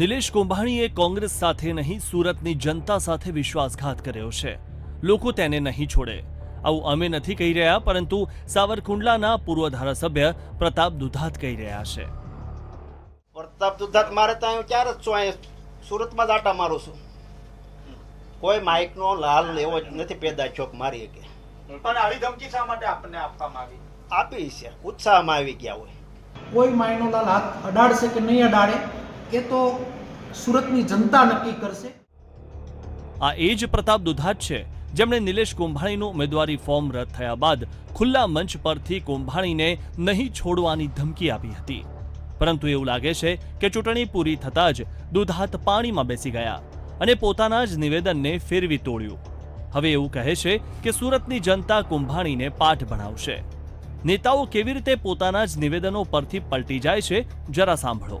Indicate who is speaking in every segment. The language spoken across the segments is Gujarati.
Speaker 1: નિલેશ કુંભાણીએ કોંગ્રેસ સાથે નહીં સુરતની જનતા સાથે વિશ્વાસઘાત કર્યો છે. લોકો તેને નહીં છોડે. આવું અમે નથી કહી રહ્યા પરંતુ સાવરકુંડલાના પૂર્વ ધારાસભ્ય પ્રતાપ દુધાત કહી રહ્યા છે.
Speaker 2: પ્રતાપ દુધાત મારે તો અહીં ક્યારે જ છું? અહીંયા સુરતમાં જ આટા મારું છું. કોઈ માઇકનો લાલ એવો જ નથી પેદા ચોક મારી કે
Speaker 3: પણ આવી ધમકી શા માટે આપણને આપવામાં આવી?
Speaker 2: આપી છે. ઉત્સાહમાં આવી ગયા હોય.
Speaker 4: કોઈ માયનોલાલ હાથ અડાડશે કે નહીં અડાડે એ તો સુરતની જનતા નક્કી કરશે?
Speaker 1: આ એ જ પ્રતાપ દુધાત છે, જેમણે નિલેશ કુંભાણીનું ઉમેદવારી ફોર્મ રદ થયા બાદ ખુલ્લા મંચ પરથી કુંભાણીને નહીં છોડવાની ધમકી આપી હતી. પરંતુ એવું લાગે છે કે ચૂંટણી પૂરી થતાં જ દુધાત પાણીમાં બેસી ગયા અને પોતાના જ નિવેદનને ફેરવી તોડ્યું. હવે એવું કહે છે કે સુરતની જનતા કુંભાણીને પાઠ ભણાવશે. નેતાઓ કેવી રીતે પોતાના જ નિવેદનો પરથી પલટી જાય છે, જરા સાંભળો.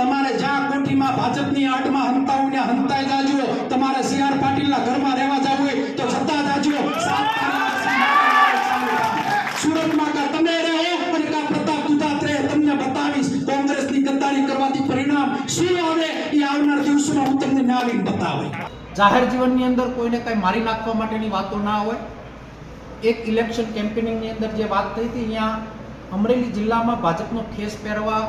Speaker 5: તમારે જ્યાં કોઠીમાં ભાજપની આડમાં હંતાઓને હંતાઈ જાજો, તમારે સીઆર પાટીલના ઘરમાં રહેવા જવું હોય તો જતા જાજો. સુરતમાં કા તમે રહો અને કા પ્રતાપ દુધાત્રે તમને બતાવીશ કોંગ્રેસની ગદ્દારી કરવાથી પરિણામ શું આવે એ આવનાર દિવસોમાં હું તમને નાવીને બતાવે
Speaker 4: જાહેર જીવનની અંદર કોઈને કંઈ મારી નાખવા માટેની વાતો ના હોય. એક ઇલેક્શન કેમ્પેનિંગની અંદર જે વાત થઈ હતી, અહીંયા અમરેલી જિલ્લામાં ભાજપનો ખેસ પહેરવા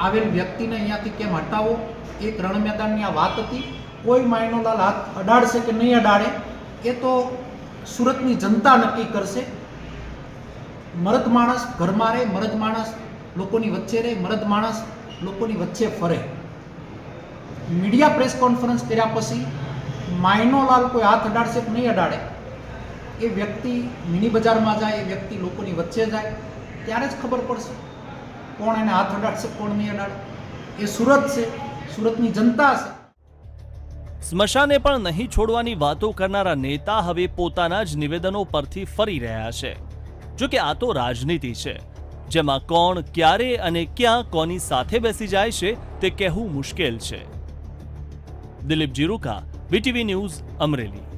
Speaker 4: આવેલ વ્યક્તિને અહીંયાથી કેમ હટાવો? એક રણ મેદાનની આ વાત હતી. કોઈ માયનોલાલ હાથ અડાડશે કે નહીં અડાડે, એ તો સુરતની જનતા નક્કી કરશે. મરદ માણસ ઘરમાં રહે, મરદ માણસ લોકોની વચ્ચે રહે, મરદ માણસ લોકોની વચ્ચે ફરે. મીડિયા પ્રેસ કોન્ફરન્સ કર્યા પછી માયનોલાલ કોઈ હાથ અડાડશે કે નહીં અડાડે? એ વ્યક્તિ મિની બજારમાં જાય, એ વ્યક્તિ લોકોની વચ્ચે જાય. ત્યારે જ ખબર પડશે. કોણ એને હાથ અડાડશે, કોણ નહીં અડાડે? એ સુરત છે, સુરતની જનતા છે.
Speaker 1: સ્મશાને પણ નહીં છોડવાની વાતો કરનારા નેતા હવે પોતાના જ નિવેદનો પરથી ફરી રહ્યા છે. જો કે આ તો રાજનીતિ છે. જેમાં કોણ, ક્યારે અને ક્યાં કોની સાથે બેસી જાય છે, તે કહેવું મુશ્કેલ છે. Dilip Jiruka, VTV news Amreli.